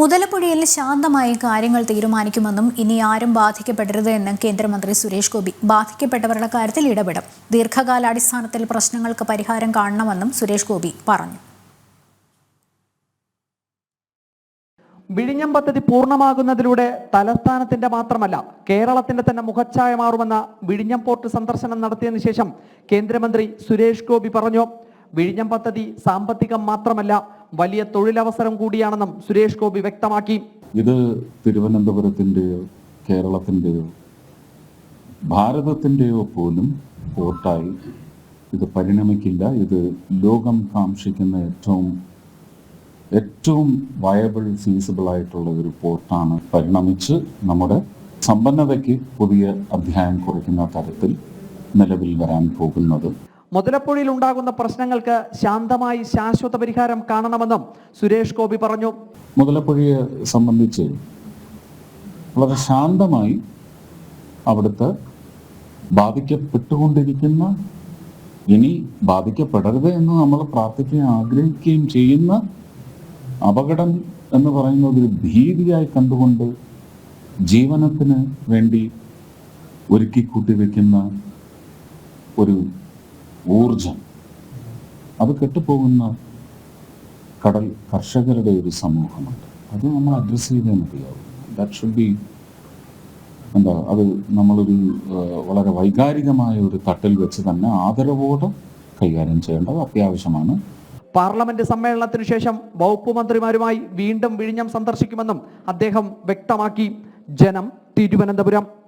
മുതലപ്പുഴയിൽ ശാന്തമായി കാര്യങ്ങൾ തീരുമാനിക്കുമെന്നും ഇനി ആരും ബാധിക്കപ്പെടരുത് എന്ന് കേന്ദ്രമന്ത്രി സുരേഷ് ഗോപി. ബാധിക്കപ്പെട്ടവരുടെ കാര്യത്തിൽ ഇടപെടും. ദീർഘകാലാടിസ്ഥാനത്തിൽ പ്രശ്നങ്ങൾക്ക് പരിഹാരം കാണണമെന്നും സുരേഷ് ഗോപി പറഞ്ഞു. വിഴിഞ്ഞം പദ്ധതി പൂർണമാകുന്നതിലൂടെ തലസ്ഥാനത്തിന്റെ മാത്രമല്ല കേരളത്തിന്റെ തന്നെ മുഖച്ഛായ മാറുമെന്ന വിഴിഞ്ഞം പോർട്ട് സന്ദർശനം നടത്തിയതിനു ശേഷം കേന്ദ്രമന്ത്രി സുരേഷ് ഗോപി പറഞ്ഞു വിഴിഞ്ഞം പദ്ധതി സാമ്പത്തികം മാത്രമല്ല വലിയ തൊഴിലവസരം കൂടിയാണെന്നും സുരേഷ് ഗോപി വ്യക്തമാക്കി. ഇത് തിരുവനന്തപുരത്തിന്റെയോ കേരളത്തിന്റെയോ ഭാരതത്തിന്റെയോ പോലും പോർട്ടായി ഇത് പരിണമിക്കില്ല. ഇത് ലോകം കാക്ഷിക്കുന്ന ഏറ്റവും ഏറ്റവും വയബിൾ ഫീസിബിൾ ആയിട്ടുള്ള ഒരു പോർട്ടാണ് പരിണമിച്ച് നമ്മുടെ സമ്പന്നതയ്ക്ക് പുതിയ അധ്യായം കുറിക്കുന്ന തരത്തിൽ നിലവിൽ വരാൻ പോകുന്നത്. മുതലപ്പുഴയിൽ ഉണ്ടാകുന്ന പ്രശ്നങ്ങൾക്ക് ശാന്തമായി ശാശ്വത പരിഹാരം കാണണമെന്നും സുരേഷ് ഗോപി പറഞ്ഞു. മുതലപ്പുഴയെ സംബന്ധിച്ച് വളരെ ശാന്തമായി അവിടുത്തെ ബാധിക്കപ്പെട്ടുകൊണ്ടിരിക്കുന്ന ഇനി ബാധിക്കപ്പെടരുത് എന്ന് നമ്മൾ പ്രാർത്ഥിക്കുകയും ആഗ്രഹിക്കുകയും ചെയ്യുന്ന അപകടം എന്ന് പറയുന്നത് ഒരു ഭീതിയായി കണ്ടുകൊണ്ട് ജീവനത്തിന് വേണ്ടി ഒരുക്കി കൂട്ടിവെക്കുന്ന ഒരു ഊർജം അത് കെട്ടുപോകുന്ന കടൽ കർഷകരുടെ ഒരു സമൂഹമുണ്ട്. അത് നമ്മൾ അഡ്രസ്സ് ചെയ്തേ മതിയാവും. ദാറ്റ് ഷുഡ് ബി എന്താ അത് നമ്മളൊരു വളരെ വൈകാരികമായ ഒരു തട്ടിൽ വെച്ച് തന്നെ ആദരവോടെ കൈകാര്യം ചെയ്യേണ്ടത് അത്യാവശ്യമാണ്. പാർലമെന്റ് സമ്മേളനത്തിനു ശേഷം വകുപ്പ് മന്ത്രിമാരുമായി വീണ്ടും വിഴിഞ്ഞം സന്ദർശിക്കുമെന്നും അദ്ദേഹം വ്യക്തമാക്കി. ജനം തിരുവനന്തപുരം.